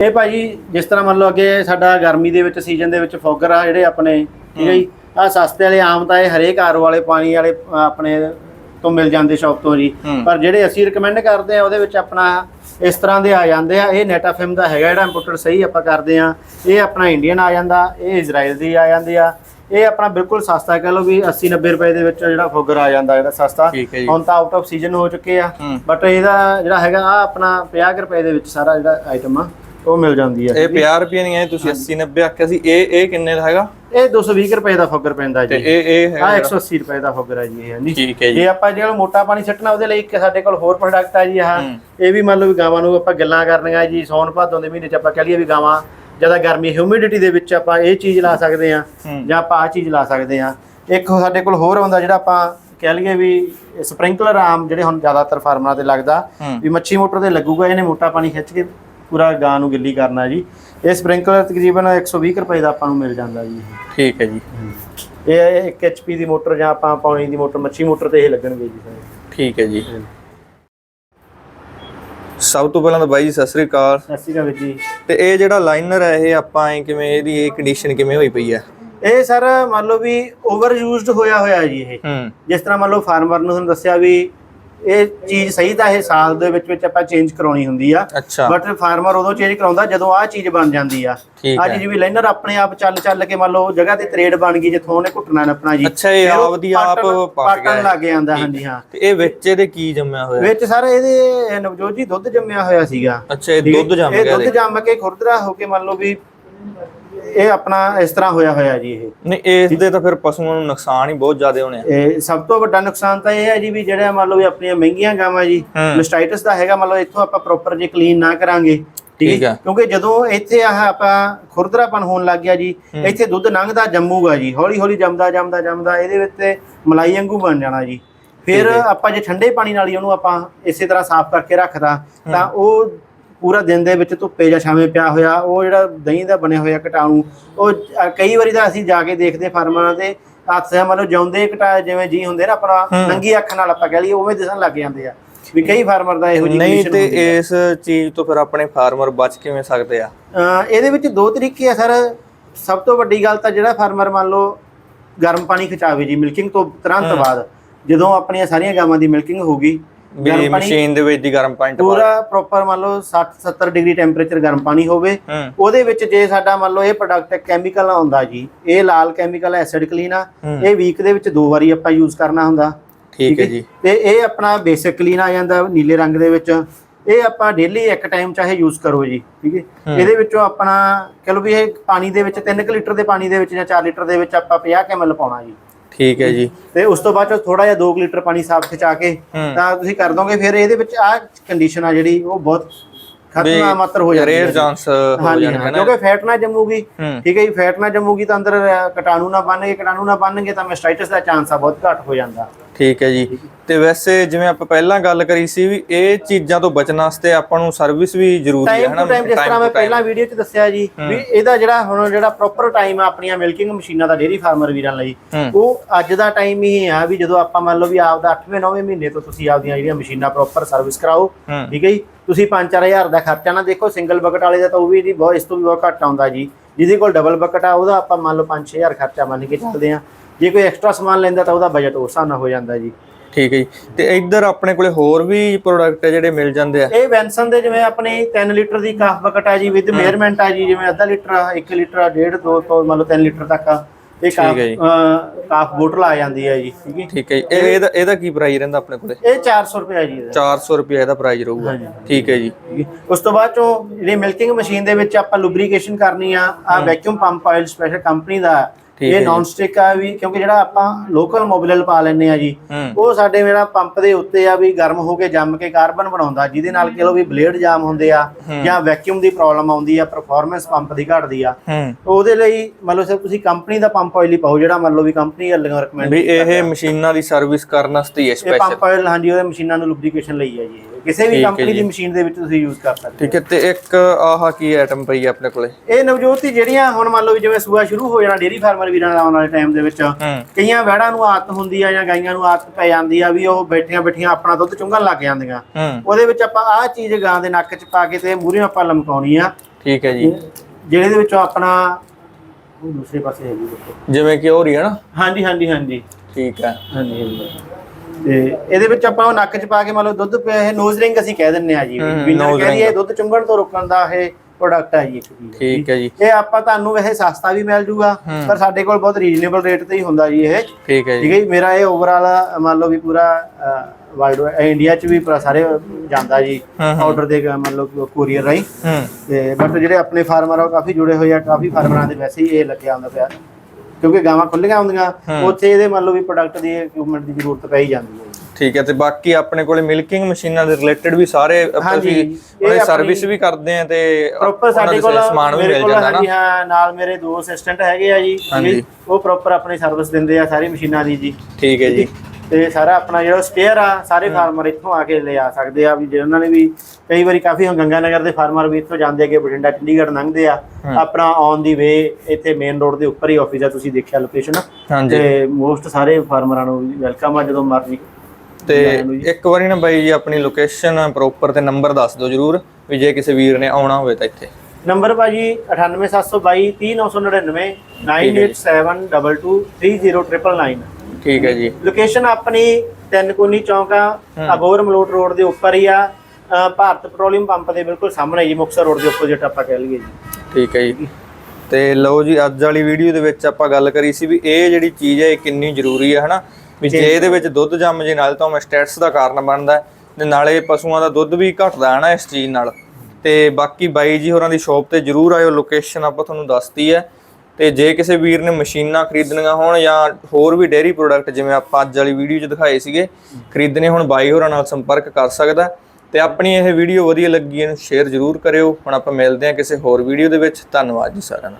ਇਹ ਭਾਜੀ ਜਿਸ ਤਰ੍ਹਾਂ ਮੰਨ ਲਓ ਅੱਗੇ ਸਾਡਾ ਗਰਮੀ ਦੇ ਵਿੱਚ ਸੀਜ਼ਨ ਦੇ ਵਿੱਚ ਫੋਗਰ ਆ ਜਿਹੜੇ ਆਪਣੇ ਠੀਕ ਹੈ ਜੀ? ਆ ਸਸਤੇ ਵਾਲੇ ਆਮ ਤਾਂ ਇਹ ਹਰੇਕ ਆਰ ਵਾਲੇ ਪਾਣੀ ਵਾਲੇ ਆਪਣੇ ਤੋਂ ਮਿਲ ਜਾਂਦੇ ਸ਼ਾਪ ਤੋਂ ਜੀ। ਪਰ ਜਿਹੜੇ ਅਸੀਂ ਰეკਮੈਂਡ ਕਰਦੇ ਆ ਉਹਦੇ ਵਿੱਚ ਆਪਣਾ ਇਸ ਤਰ੍ਹਾਂ ਦੇ ਆ ਜਾਂਦੇ ਆ। ਇਹ ਨੈਟਾਫਿਮ ਦਾ ਹੈਗਾ ਜਿਹੜਾ ਇੰਪੋਰਟਡ ਸਹੀ ਆਪਾਂ ਕਰਦੇ ਆ ਇਹ ਆਪਣਾ ਇੰਡੀਅਨ ਆ ਜਾਂਦਾ ਇਹ ਇਜ਼ਰਾਈਲ ਦੀ ਆ ਜਾਂਦੀ ਆ। ਇਹ ਆਪਣਾ ਬਿਲਕੁਲ ਸਸਤਾ ਕਹ ਲਓ ਵੀ 80 90 ਰੁਪਏ ਦੇ ਵਿੱਚ ਜਿਹੜਾ ਫੋਗਰ ਆ ਜਾਂਦਾ ਜਿਹੜਾ ਸਸਤਾ। ਹੁਣ ਤਾਂ ਆਊਟ ਆਫ ਸੀਜ਼ਨ ਹੋ ਚੁੱਕੇ ਆ। ਬਟ ਇਹਦਾ ਜਿਹੜਾ ਹੈਗਾ ਆ ਆਪਣਾ 50 ਕੁ ਰੁਪਏ ਦੇ ਵਿੱਚ ਸਾਰਾ ਜਿਹੜਾ ਆਈਟਮ ਆ। ਉਹ ਮਿਲ ਜਾਂਦੀ ਆ ਇਹ 50 ਰੁਪਏ ਦੀਆਂ ਇਹ ਤੁਸੀਂ 80 90 ਆਖਿਆ ਸੀ। ਇਹ ਇਹ ਕਿੰਨੇ ਦਾ ਹੈਗਾ? ਇਹ 220 ਰੁਪਏ ਦਾ ਫੋਗਰ ਪੈਂਦਾ ਤੇ ਜੀ। ਇਹ ਇਹ ਆ ਹੈਗਾ। 180 ਰੁਪਏ ਦਾ ਫੋਗਰ ਹੈ ਜੀ ਇਹ ਠੀਕ ਹੈ ਜੀ। ਜੇ ਆਪਾਂ ਜਿਹੜਾ ਮੋਟਾ ਪਾਣੀ ਛੱਟਣਾ ਉਹਦੇ ਲਈ ਇੱਕ ਸਾਡੇ ਕੋਲ ਹੋਰ ਪ੍ਰੋਡਕਟ ਆ ਜੀ ਆਹ। ਹੂੰ। ਇਹ ਵੀ ਮੰਨ ਲਓ ਵੀ ਗਾਵਾਂ ਨੂੰ ਆਪਾਂ ਗੱਲਾਂ ਕਰਨੀਆਂ ਜੀ ਸੌਣ ਭਾਦੋਂ ਦੇ ਮਹੀਨੇ ਚ ਆਪਾਂ ਕਹ ਲਈਏ ਵੀ ਗਾਵਾਂ ਜ਼ਿਆਦਾ ਗਰਮੀ ਹਿਊਮਿਡਿਟੀ ਦੇ ਵਿੱਚ ਆਪਾਂ ਇਹ ਚੀਜ਼ ਲਾ ਸਕਦੇ ਆ ਹੂੰ। ਜਾਂ ਆਪਾਂ ਆ ਚੀਜ਼ ਲਾ ਸਕਦੇ ਆ ਇੱਕ ਸਾਡੇ ਕੋਲ ਹੋਰ ਆਉਂਦਾ ਜਿਹੜਾ ਆਪਾਂ ਕਹ ਲਈਏ ਵੀ ਸਪ੍ਰਿੰਕਲਰ ਆਮ ਜਿਹੜੇ ਹੁਣ ਜ਼ਿਆਦਾਤਰ ਫਾਰਮਰਾਂ ਤੇ ਲੱਗਦਾ ਹੂੰ। ਵੀ ਮੱਛੀ ਮੋਟਰ ਤੇ ਲੱਗੂਗਾ ਇਹਨੇ ਮੋਟਾ ਪਾਣੀ ਖਿੱਚ ਕੇ ਪੂਰਾ ਗਾਂ ਨੂੰ ਗਿੱਲੀ ਕਰਨਾ ਜੀ। ਇਹ ਸਪ੍ਰਿੰਕਲਰ ਤਕਰੀਬਨ 120 ਕੁ ਰੁਪਏ ਦਾ ਆਪਾਂ ਨੂੰ ਮਿਲ ਜਾਂਦਾ ਜੀ। ਠੀਕ ਹੈ ਜੀ। ਇਹ 1 ਐਚਪੀ ਦੀ ਮੋਟਰ ਜਾਂ ਆਪਾਂ ਪਾਣੀ ਦੀ ਮੋਟਰ ਮੱਛੀ ਮੋਟਰ ਤੇ ਇਹ ਲੱਗਣਗੇ ਜੀ ਠੀਕ ਹੈ ਜੀ। ਸਭ ਤੋਂ ਪਹਿਲਾਂ ਤਾਂ ਬਾਈ ਜੀ ਸਤਿ ਸ੍ਰੀ ਅਕਾਲ। ਸਤਿ ਸ਼੍ਰੀ ਅਕਾਲ ਵੀਰ ਜੀ। ਤੇ ਇਹ ਜਿਹੜਾ ਲਾਈਨਰ ਹੈ ਇਹ ਆਪਾਂ ਐ ਕਿਵੇਂ ਇਹਦੀ ਇਹ ਕੰਡੀਸ਼ਨ ਕਿਵੇਂ ਹੋਈ ਪਈ ਹੈ? ਇਹ ਸਰ ਮੰਨ ਲਓ ਵੀ ਓਵਰ ਯੂਜ਼ਡ ਹੋਇਆ ਹੋਇਆ ਜੀ ਇਹ। ਜਿਸ ਤਰ੍ਹਾਂ ਮੰਨ ਲਓ ਫਾਰਮਰ ਨੂੰ ਤੁਹਾਨੂੰ ਦੱਸਿਆ ਵੀ ਇਹ ਚੀਜ਼ ਸਹੀ ਤਾਂ ਇਹ ਸਾਲ ਦੇ ਵਿੱਚ ਵਿੱਚ ਆਪਾਂ ਚੇਂਜ ਕਰਾਉਣੀ ਹੁੰਦੀ ਆ। ਅੱਛਾ। ਬਟ ਫਾਰਮਰ ਉਦੋਂ ਚੇਂਜ ਕਰਾਉਂਦਾ ਜਦੋਂ ਆਹ ਚੀਜ਼ ਬਣ ਜਾਂਦੀ ਆ। ਠੀਕ ਅੱਜ ਹੈ। ਜਿਵੇਂ ਲਾਈਨਰ ਆਪਣੇ ਆਪ ਚੱਲ ਚੱਲ ਕੇ ਮੰਨ ਲਓ ਜਗ੍ਹਾ ਤੇ ਤਰੇੜ ਬਣ ਗਈ ਜਿੱਥੋਂ ਉਹਨੇ ਘੁੱਟਣਾ ਨੱਪਣਾ ਜੀ। ਅੱਛਾ, ਇਹ ਫਿਰ ਉਹ ਆਪ ਦੀ ਆਪ ਪਾਟਣ- ਪੱਕ ਗਿਆ। ਲੱਗ ਜਾਂਦਾ ਹਾਂਜੀ ਹਾਂ। ਤੇ ਇਹ ਵਿੱਚ ਇਹਦੇ ਕੀ ਜੰਮਿਆ ਹੋਇਆ? ਵਿੱਚ ਸਰ ਇਹਦੇ ਨਵਜੋਤ ਜੀ ਦੁੱਧ ਜੰਮਿਆ ਹੋਇਆ ਸੀਗਾ। ਅੱਛਾ ਇਹ ਠੀਕ ਹੈ? ਦੁੱਧ ਜੰਮ ਇਹ ਗਿਆ ਦੁੱਧ ਇਹਦੇ। ਜੰਮ ਕੇ ਖੁਰਦਰਾ ਹੋ ਕੇ ਮੰਨ ਲਓ ਵੀ ਇਹ ਆਪਣਾ ਇਸ ਤਰ੍ਹਾਂ ਹੋਇਆ ਹੋਇਆ ਜੀ ਇਹ। ਨਹੀਂ ਇਸ ਦੇ ਤਾਂ ਫਿਰ ਪਸ਼ੂਆਂ ਨੂੰ ਨੁਕਸਾਨ ਹੀ ਬਹੁਤ ਜ਼ਿਆਦਾ ਹੋਣੇ ਆ। ਇਹ ਸਭ ਤੋਂ ਵੱਡਾ ਨੁਕਸਾਨ ਤਾਂ ਇਹ ਹੈ ਜੀ ਵੀ ਜਿਹੜਾ ਮੰਨ ਲਓ ਵੀ ਆਪਣੀਆਂ ਮਹਿੰਗੀਆਂ ਗਾਵਾਂ ਜੀ। ਮਸਟਾਈਟਸ ਦਾ ਹੈਗਾ ਮੰਨ ਲਓ ਇੱਥੋਂ ਆਪਾਂ ਪ੍ਰੋਪਰ ਜੇ ਕਲੀਨ ਨਾ ਕਰਾਂਗੇ ਠੀਕ ਹੈ। ਕਿਉਂਕਿ ਜਦੋਂ ਇੱਥੇ ਆਹ ਆਪਾਂ ਖੁਰਦਰਾਪਨ ਹੋਣ ਲੱਗ ਗਿਆ ਜੀ ਇੱਥੇ ਦੁੱਧ ਲੰਘਦਾ ਜੰਮੂਗਾ ਜੀ ਹੌਲੀ ਹੌਲੀ ਜੰਮਦਾ ਜੰਮਦਾ ਜੰਮਦਾ ਇਹਦੇ ਵਿੱਚ ਮਲਾਈ ਵਾਂਗੂ ਬਣ ਜਾਣਾ ਜੀ। ਫਿਰ ਆਪਾਂ ਜੇ ਠੰਡੇ ਪਾਣੀ ਨਾਲ ਹੀ ਉਹਨੂੰ ਆਪਾਂ ਇਸੇ ਤਰ੍ਹਾਂ ਸਾਫ਼ ਕਰਕੇ ਰੱਖਦਾ ਤਾਂ ਉਹ ਪੂਰਾ ਦਿਨ ਦੇ ਵਿੱਚ ਧੁੱਪੇ ਜਾਂ ਛਾਵੇਂ ਪਿਆ ਹੋਇਆ ਉਹ ਜਿਹੜਾ ਦਹੀਂ ਦਾ ਬਣਿਆ ਹੋਇਆ ਕੀਟਾਣੂ ਉਹ ਕਈ ਵਾਰੀ ਤਾਂ ਅਸੀਂ ਜਾ ਕੇ ਦੇਖਦੇ ਫਾਰਮਾਂ ਤੇ ਹੱਥ ਮੰਨ ਲਓ ਜਿਉਂਦੇ ਕੀਟਾ ਜਿਵੇਂ ਜੀ ਹੁੰਦੇ ਨਾ ਆਪਣਾ ਨੰਗੀ ਅੱਖ ਨਾਲ ਆਪਾਂ ਕਹ ਲਈਏ ਉਵੇਂ ਦਿਸਣ ਲੱਗ ਜਾਂਦੇ ਆ ਵੀ ਕਈ ਫਾਰਮਰ ਦਾ ਇਹੋ ਜਿਹੀ ਨਹੀਂ ਤੇ। ਇਸ ਚੀਜ਼ ਤੋਂ ਫਿਰ ਆਪਣੇ ਫਾਰਮਰ ਬਚ ਕਿਵੇਂ ਸਕਦੇ ਆ? ਇਹਦੇ ਵਿੱਚ ਦੋ ਤਰੀਕੇ ਆ ਸਰ। ਸਭ ਤੋਂ ਵੱਡੀ ਗੱਲ ਤਾਂ ਜਿਹੜਾ ਫਾਰਮਰ ਮੰਨ ਲਓ ਗਰਮ ਪਾਣੀ ਖਿਚਾਵੇ ਜੀ ਮਿਲਕਿੰਗ ਤੋਂ ਤੁਰੰਤ ਬਾਅਦ ਜਦੋਂ ਆਪਣੀਆਂ ਸਾਰੀਆਂ ਗਾਵਾਂ ਦੀ ਮਿਲਕਿੰਗ ਹੋ ਗਈ ਵੀ ਗਰਮ ਪਾਣੀ ਮਸ਼ੀਨ ਦੇ ਵਿੱਚ ਦੀ ਗਰਮ ਪਾਣੀ ਟਪਾ ਪੂਰਾ ਪ੍ਰੋਪਰ ਮੰਨ ਲਓ 60 70 ਡਿਗਰੀ ਟੈਂਪਰੇਚਰ ਗਰਮ ਪਾਣੀ ਹੋਵੇ। ਹੂੰ। ਉਹਦੇ ਵਿੱਚ ਜੇ ਸਾਡਾ ਮੰਨ ਲਓ ਇਹ ਪ੍ਰੋਡਕਟ ਕੈਮੀਕਲ ਆਉਂਦਾ ਜੀ ਇਹ ਲਾਲ ਕੈਮੀਕਲ ਐਸਿਡ ਕਲੀਨ ਆ ਹੂੰ। ਇਹ ਵੀਕ ਦੇ ਵਿੱਚ ਦੋ ਵਾਰੀ ਆਪਾਂ ਯੂਜ਼ ਕਰਨਾ ਹੁੰਦਾ। ਠੀਕ ਹੈ ਜੀ। ਤੇ ਇਹ ਆਪਣਾ ਬੇਸਿਕ ਕਲੀਨ ਆ ਜਾਂਦਾ ਨੀਲੇ ਰੰਗ ਦੇ ਵਿੱਚ। ਇਹ ਆਪਾਂ ਡੇਲੀ ਇੱਕ ਟਾਈਮ ਚਾਹੇ ਯੂਜ਼ ਕਰੋ ਜੀ ਠੀਕ ਹੈ। ਇਹਦੇ ਵਿੱਚੋਂ ਆਪਣਾ ਕਹ ਲਓ ਵੀ ਇਹ ਪਾਣੀ ਦੇ ਵਿੱਚ 3 ਲੀਟਰ ਦੇ ਪਾਣੀ ਦੇ ਵਿੱਚ ਜਾਂ 4 ਲੀਟਰ ਦੇ ਵਿੱਚ ਆਪਾਂ 50 ਕੈਮਲ ਪਾਉਣਾ ਜੀ। ਠੀਕ ਹੈ ਜੀ ਤੇ ਉਸ ਤੋਂ ਬਾਅਦ ਥੋੜਾ ਜਿਹਾ 2 ਲੀਟਰ ਪਾਣੀ ਸਾਫ਼ ਖਿਚਾ ਕੇ। ਤਾਂ ਤੁਸੀਂ ਕਰ ਦੋਗੇ ਫਿਰ ਇਹਦੇ ਵਿੱਚ ਆਹ ਕੰਡੀਸ਼ਨ ਆ ਜਿਹੜੀ ਉਹ ਬਹੁਤ ਖਤਰਨਾਕ ਮਾਤਰ ਹੋ ਜਾਂਦੀ ਹੈ ਰੇਅਰ। ਚਾਂਸ ਹੋ ਜਾਣਗੇ ਹਾਂ, ਕਿਉਂਕਿ ਫੈਟ ਨਾ ਜੰਮੂਗੀ ਠੀਕ ਹੈ ਜੀ ਫੈਟ ਨਾ ਜੰਮੂਗੀ ਤਾਂ ਅੰਦਰ ਕੀਟਾਣੂ ਨਾ ਬਣਨਗੇ ਕੀਟਾਣੂ ਨਾ ਬਣਨਗੇ ਤਾਂ ਮੈਸਟਾਈਟਸ ਦਾ ਚਾਂਸ ਆ ਬਹੁਤ ਘੱਟ ਹੋ ਜਾਂਦਾ ਠੀਕ ਹੈ ਜੀ। ਤੇ ਵੈਸੇ ਜਿਵੇਂ ਆਪਾਂ ਪਹਿਲਾਂ ਗੱਲ ਕਰੀ ਸੀ ਵੀ ਇਹ ਚੀਜ਼ਾਂ ਤੋਂ ਬਚਣ ਵਾਸਤੇ ਆਪਾਂ ਨੂੰ ਸਰਵਿਸ ਵੀ ਜ਼ਰੂਰੀ ਹੈ ਹਨਾ? ਟਾਈਮ ਜਿਸ ਤਰ੍ਹਾਂ ਮੈਂ। ਪਹਿਲਾਂ ਵੀਡੀਓ 'ਚ ਦੱਸਿਆ ਜੀ ਵੀ ਇਹਦਾ ਜਿਹੜਾ ਹੁਣ ਜਿਹੜਾ ਪ੍ਰੋਪਰ ਟਾਈਮ ਆ ਆਪਣੀਆਂ ਮਿਲਕਿੰਗ ਮਸ਼ੀਨਾਂ ਦਾ ਡੇਰੀ ਫਾਰਮਰ ਵੀਰਾਂ ਲਈ। ਉਹ ਅੱਜ ਦਾ ਟਾਈਮ ਹੀ ਆ ਵੀ ਜਦੋਂ ਆਪਾਂ ਮੰਨ ਲਓ ਵੀ ਆਪਦਾ 8ਵੇਂ 9ਵੇਂ ਮਹੀਨੇ ਤੋਂ ਤੁਸੀਂ ਆਪਦੀਆਂ ਜਿਹੜੀਆਂ ਮਸ਼ੀਨਾਂ ਪ੍ਰੋਪਰ ਸਰਵਿਸ ਕਰਾਓ ਠੀਕ ਹੈ ਜੀ? ਤੁਸੀਂ 5-4000 ਦਾ ਖਰਚਾ ਨਾ ਦੇਖੋ ਸਿੰਗਲ ਬਕਟ ਵਾਲੇ ਦਾ ਤਾਂ ਉਹ ਵੀ ਨਹੀਂ ਬਹੁਤ ਇਸ ਤੋਂ ਵੀ ਬਹੁਤ ਘੱਟ ਆਉਂਦਾ ਜੀ। ਜਿਹਦੇ ਕੋਲ ਡਬਲ ਬਕਟ ਆ ਉਹਦਾ ਆਪਾਂ ਮੰਨ ਲਓ 5-6000 ਖਰਚਾ ਮੰਨ ਕੇ ਚੱਲਦੇ ਆ ਜੇ ਕੋਈ ਐਕਸਟਰਾ ਸਮਾਨ ਲੈਂਦਾ ਤਾਂ ਉਹਦਾ ਬਜਟ ਉਸ ਹਿਸਾਬ ਨਾਲ ਹੋ ਜਾਂਦਾ ਜੀ। ਠੀਕ ਹੈ ਜੀ। ਤੇ ਇੱਧਰ ਆਪਣੇ ਕੋਲੇ ਹੋਰ ਵੀ ਪ੍ਰੋਡਕਟ ਹੈ ਜਿਹੜੇ ਮਿਲ ਜਾਂਦੇ ਆ? ਇਹ ਵੈਨਸਨ ਦੇ ਜਿਵੇਂ ਆਪਣੇ 3 ਲੀਟਰ ਦੀ ਕਾਫ ਬਕਟ ਆ ਜੀ ਵਿਦ ਮੇਅਰਮੈਂਟ ਆ ਜੀ ਜਿਵੇਂ ਅੱਧਾ ਲੀਟਰ 1 ਲੀਟਰ 1.5 2 ਤੋਂ ਮੰਨ ਲਓ 3 ਲੀਟਰ ਤੱਕ ਆ। ਇਹ ਕਾਫ ਬੋਟਲ ਆ ਜਾਂਦੀ ਹੈ ਜੀ ਠੀਕ ਹੈ ਠੀਕ ਹੈ ਜੀ। ਇਹ ਇਹਦਾ ਇਹਦਾ ਕੀ ਪ੍ਰਾਈਸ ਰਹਿੰਦਾ ਆਪਣੇ ਕੋਲੇ? ਇਹ 400 ਰੁਪਏ ਆ ਜੀ ਇਹਦਾ। 400 ਰੁਪਏ ਇਹਦਾ ਪ੍ਰਾਈਸ ਰਹੂਗਾ। ਠੀਕ ਹੈ ਜੀ। ਉਸ ਤੋਂ ਬਾਅਦ ਚੋਂ ਜਿਹੜੀ ਮਿਲਕਿੰਗ ਮਸ਼ੀਨ ਦੇ ਵਿੱਚ ਆਪਾਂ ਲੁਬਰੀਕੇਸ਼ਨ ਕਰਨੀ ਆ ਆ vacuum pump oil special company ਦਾ ਇਹ ਨਾਨ ਸਟਿਕ ਆ ਵੀ ਕਿਉਂਕਿ ਜਿਹੜਾ ਆਪਾਂ ਲੋਕਲ ਮੋਬਿਲਲ ਪਾ ਲੈਨੇ ਆ ਜੀ ਉਹ ਸਾਡੇ ਮੇਰਾ ਪੰਪ ਦੇ ਉੱਤੇ ਆ ਵੀ ਗਰਮ ਹੋ ਕੇ ਜੰਮ ਕੇ ਕਾਰਬਨ ਬਣਾਉਂਦਾ ਜਿਹਦੇ ਨਾਲ ਕਿ ਲੋ ਵੀ ਬਲੇਡ ਜਾਮ ਹੁੰਦੇ ਆ ਜਾਂ ਵੈਕਿਊਮ ਦੀ ਪ੍ਰੋਬਲਮ ਆਉਂਦੀ ਆ ਪਰਫਾਰਮੈਂਸ ਪੰਪ ਦੀ ਘਟਦੀ ਆ। ਉਹਦੇ ਲਈ ਮੰਨ ਲਓ ਸਰ ਤੁਸੀਂ ਕੰਪਨੀ ਦਾ ਪੰਪ ਆਇਲ ਹੀ ਪਾਓ ਜਿਹੜਾ ਮੰਨ ਲਓ ਵੀ ਕੰਪਨੀ ਵੱਲੋਂ ਰეკਮੈਂਡ ਵੀ ਇਹ ਮਸ਼ੀਨਾਂ ਦੀ ਸਰਵਿਸ ਕਰਨ ਵਾਸਤੇ ਹੀ ਹੈ ਇਹ ਸਪੈਸ਼ਲ ਪੰਪ ਆਇਲ ਹਾਂਜੀ ਉਹਦੇ ਮਸ਼ੀਨਾਂ ਨੂੰ ਲੁਬਰੀਕੇਸ਼ਨ ਲਈ ਹੈ ਜੀ। ਕਿਸੇ ਵੀ ਠੀਕ ਹੈ ਕੰਪਨੀ ਜੀ। ਦੀ ਮਸ਼ੀਨ ਦੇ ਵਿੱਚ ਤੁਸੀਂ ਯੂਜ਼ ਕਰ ਸਕਦੇ ਠੀਕ ਹੈ। ਤੇ ਇੱਕ ਆਹ ਕੀ ਆਈਟਮ ਪਈ ਹੈ ਆਪਣੇ ਕੋਲੇ? ਇਹ ਨਵਜੋਤ ਦੀ ਜਿਹੜੀਆਂ ਹੁਣ ਮੰਨ ਲਓ ਵੀ ਜਿਵੇਂ ਸੂਆ ਸ਼ੁਰੂ ਹੋ ਜਾਣਾ ਡੇਰੀ ਫਾਰਮਰ ਵੀਰਾਂ ਦਾ ਆਉਣ ਵਾਲੇ ਟਾਈਮ ਦੇ ਵਿੱਚ ਹੂੰ। ਕਈਆਂ ਵਹਿੜਾਂ ਨੂੰ ਆਦਤ ਹੁੰਦੀ ਆ ਜਾਂ ਗਾਈਆਂ ਨੂੰ ਆਦਤ ਪੈ ਜਾਂਦੀ ਆ ਵੀ ਉਹ ਬੈਠੀਆਂ ਬੈਠੀਆਂ ਆਪਣਾ ਦੁੱਧ ਚੁੰਗਣ ਲੱਗ ਜਾਂਦੀਆਂ। ਹੂੰ। ਉਹਦੇ ਵਿੱਚ ਆਪਾਂ ਆਹ ਚੀਜ਼ ਗਾਂ ਦੇ ਨੱਕ 'ਚ ਪਾ ਕੇ ਤੇ ਮੂਹਰੇ ਆਪਾਂ ਲਮਕਾਉਣੀ ਆ। ਠੀਕ ਹੈ ਜੀ। ਜਿਹੜੇ ਦੇ ਵਿੱਚੋਂ ਆਪਣਾ ਉਹ ਦੂਸਰੇ ਪਾਸੇ ਹੈਗੀ ਦੇਖੋ। ਜਿਵੇਂ ਕਿ ਹੋ ਰਹੀ ਹੈ ਨਾ? ਹਾਂਜੀ ਹਾਂਜੀ ਹਾਂਜੀ। ਠੀਕ ਹੈ। ਹਾਂਜੀ ਹਾਂਜੀ। ਤੇ ਇਹਦੇ ਵਿੱਚ ਆਪਾਂ ਉਹ ਨੱਕ ਚ ਪਾ ਕੇ ਮੰਨ ਲਓ ਦੁੱਧ ਪਿਆ ਇਹ ਨੋਜ਼ ਰਿੰਗ ਅਸੀਂ ਕਹਿ ਦਿੰਨੇ ਆ ਜੀ। ਵਿਨਰ nose ਕਹਿ ring। ਦੁੱਧ ਚੁੰਗਣ ਤੋਂ ਰੋਕਣ ਦਾ ਇਹ ਪ੍ਰੋਡਕਟ ਹੈ ਜੀ ਇੱਕ ਠੀਕ ਹੈ ਜੀ। ਇਹ ਆਪਾਂ ਤੁਹਾਨੂੰ ਵੈਸੇ ਸਸਤਾ ਵੀ ਮਿਲ ਜੂਗਾ। ਪਰ ਸਾਡੇ ਕੋਲ ਬਹੁਤ ਰੀਜ਼ਨੇਬਲ ਰੇਟ ਤੇ ਹੀ ਹੁੰਦਾ ਜੀ ਇਹ। ਠੀਕ ਹੈ ਠੀਕ ਜੀ ਹੈ ਜੀ ਮੇਰਾ ਇਹ ਓਵਰਆਲ ਮੰਨ ਲਓ ਵੀ ਪੂਰਾ ਵਾਈਡ ਇੰਡੀਆ ਚ ਵੀ ਪੂਰਾ ਸਾਰੇ ਜਾਂਦਾ ਜੀ। ਆਰਡਰ ਦੇ ਮੰਨ ਲਓ ਕੋਰੀਅਰ ਰਾਹੀਂ। ਹੂੰ। ਤੇ ਬਟ ਜਿਹੜੇ ਆਪਣੇ ਫਾਰਮਰ ਆ ਕਾਫੀ ਜੁੜੇ ਹੋਏ ਆ ਕਾਫੀ ਫਾਰਮਰਾਂ ਦੇ ਵੈਸੇ ਹੀ ਇਹ ਲੱਗਿਆ ਹੁੰਦਾ ਪਿਆ। ਕਿਉਂਕਿ ਗਾਵਾਂ ਖੁੱਲੀਆਂ ਹੁੰਦੀਆਂ। ਉੱਥੇ ਇਹਦੇ ਮੰਨ ਲਓ ਵੀ ਪ੍ਰੋਡਕਟ ਦੀ ਇਕਵਿਪਮੈਂਟ ਦੀ ਜ਼ਰੂਰਤ ਪੈ ਹੀ ਜਾਂਦੀ ਹੈ। ਠੀਕ ਹੈ ਤੇ ਬਾਕੀ ਆਪਣੇ ਕੋਲੇ ਮਿਲਕਿੰਗ ਮਸ਼ੀਨਾਂ ਦੇ ਰਿਲੇਟਡ ਵੀ ਸਾਰੇ ਵੀ ਇਹ ਸਰਵਿਸ ਵੀ ਕਰਦੇ ਆ ਤੇ ਪ੍ਰੋਪਰ ਸਾਡੇ ਕੋਲ ਸਮਾਨ ਵੀ ਮਿਲ ਜਾਂਦਾ ਨਾ ਹਾਂ ਨਾਲ ਮੇਰੇ ਦੋ ਅਸਿਸਟੈਂਟ ਹੈਗੇ ਆ। ਜੀ, ਉਹ ਪ੍ਰੋਪਰ ਆਪਣੀ ਸਰਵਿਸ ਦਿੰਦੇ ਆ ਸਾਰੀ ਮਸ਼ੀਨਾਂ ਦੀ ਜੀ ਠੀਕ ਹੈ ਜੀ ਤੇ ਸਾਰਾ ਆਪਣਾ ਜਿਹੜਾ ਸਪੇਅਰ ਆ ਸਾਰੇ ਫਾਰਮਰ ਇੱਥੋਂ ਆ ਕੇ ਲੈ ਆ ਸਕਦੇ ਆ ਵੀ ਜੇ ਉਹਨਾਂ ਨੇ ਵੀ ਕਈ ਵਾਰੀ ਕਾਫੀ ਹੁਣ ਗੰਗਾ ਨਗਰ ਦੇ ਫਾਰਮਰ ਵੀ ਇੱਥੋਂ ਜਾਂਦੇ ਅੱਗੇ ਬਠਿੰਡਾ ਚੰਡੀਗੜ੍ਹ ਲੰਘਦੇ ਆ ਆਪਣਾ ਔਨ ਦੀ ਵੇ ਇੱਥੇ ਮੇਨ ਰੋਡ ਦੇ ਉੱਪਰ ਹੀ ਆਫਿਸ ਆ ਤੁਸੀਂ ਦੇਖਿਆ ਲੋਕੇਸ਼ਨ ਤੇ ਮੋਸਟ ਸਾਰੇ ਫਾਰਮਰਾਂ ਨੂੰ ਵੈਲਕਮ ਆ ਜਦੋਂ ਮਰਜ਼ੀ ਤੇ ਇੱਕ ਵਾਰੀ ਨਾ ਬਾਈ ਜੀ ਆਪਣੀ ਲੋਕੇਸ਼ਨ ਪ੍ਰੋਪਰ ਤੇ ਨੰਬਰ ਦੱਸ ਦਿਓ ਜਰੂਰ ਵੀ ਜੇ ਕਿਸੇ ਵੀਰ ਨੇ ਆਉਣਾ ਹੋਵੇ ਤਾਂ ਇੱਥੇ। ਨੰਬਰ ਭਾਜੀ 98722 30999 9872230999 ਠੀਕ ਹੈ ਜੀ। ਲੋਕੇਸ਼ਨ ਆਪਣੀ ਤਿੰਨ ਕੋਨੀ ਚੌਂਕਾ ਅਬੋਰ ਮਲੋਟ ਰੋਡ ਦੇ ਉੱਪਰ ਹੀ ਆ। ਭਾਰਤ ਪੈਟਰੋਲੀਅਮ ਪੰਪ ਦੇ ਬਿਲਕੁਲ ਸਾਹਮਣੇ ਜੀ ਮੁਕਤਸਰ ਰੋਡ ਦੇ ਆਪੋਜ਼ਿਟ ਆਪਾਂ ਕਹਿ ਲਈਏ ਜੀ। ਠੀਕ ਹੈ ਜੀ। ਤੇ ਲਓ ਜੀ ਅੱਜ ਵਾਲੀ ਵੀਡੀਓ ਦੇ ਵਿੱਚ ਆਪਾਂ ਗੱਲ ਕਰੀ ਸੀ ਵੀ ਇਹ ਜਿਹੜੀ ਚੀਜ਼ ਹੈ ਇਹ ਕਿੰਨੀ ਜ਼ਰੂਰੀ ਹੈ ਹਨਾ? ਵੀ ਜੇ। ਇਹਦੇ ਵਿੱਚ ਦੁੱਧ ਜੰਮ ਜੇ ਨਾਲ ਤਾਂ ਮੈਸਟੈਟਸ ਦਾ ਕਾਰਨ ਬਣਦਾ ਤੇ ਨਾਲੇ ਪਸ਼ੂਆਂ ਦਾ ਦੁੱਧ ਵੀ ਘਟਦਾ ਹੈ ਨਾ ਇਸ ਚੀਜ਼ ਨਾਲ। ਤੇ ਬਾਕੀ ਬਾਈ ਜੀ ਹੋਰਾਂ ਦੀ ਸ਼ਾਪ ਤੇ ਜਰੂਰ ਆਇਓ ਲੋਕੇਸ਼ਨ ਆਪਾਂ ਤੁਹਾਨੂੰ ਦੱਸਤੀ ਹੈ। ਤੇ ਜੇ ਕਿਸੇ ਵੀਰ ਨੇ ਮਸ਼ੀਨਾਂ ਖਰੀਦਣੀਆਂ ਹੋਣ ਜਾਂ ਹੋਰ ਵੀ ਡੇਅਰੀ ਪ੍ਰੋਡਕਟ ਜਿਵੇਂ ਆਪਾਂ ਅੱਜ ਵਾਲੀ ਵੀਡੀਓ 'ਚ ਦਿਖਾਏ ਸੀਗੇ, ਖਰੀਦਣੇ ਹੁਣ ਬਾਈ ਹੋਰਾਂ ਨਾਲ ਸੰਪਰਕ ਕਰ ਸਕਦਾ ਹੈ। ਤੇ ਆਪਣੀ ਇਹ ਵੀਡੀਓ ਵਧੀਆ ਲੱਗੀ ਇਹਨੂੰ ਸ਼ੇਅਰ ਜਰੂਰ ਕਰਿਓ। ਹੁਣ ਆਪਾਂ ਮਿਲਦੇ ਹਾਂ ਕਿਸੇ ਹੋਰ ਵੀਡੀਓ ਦੇ ਵਿੱਚ। ਧੰਨਵਾਦ ਜੀ ਸਾਰਿਆਂ ਦਾ।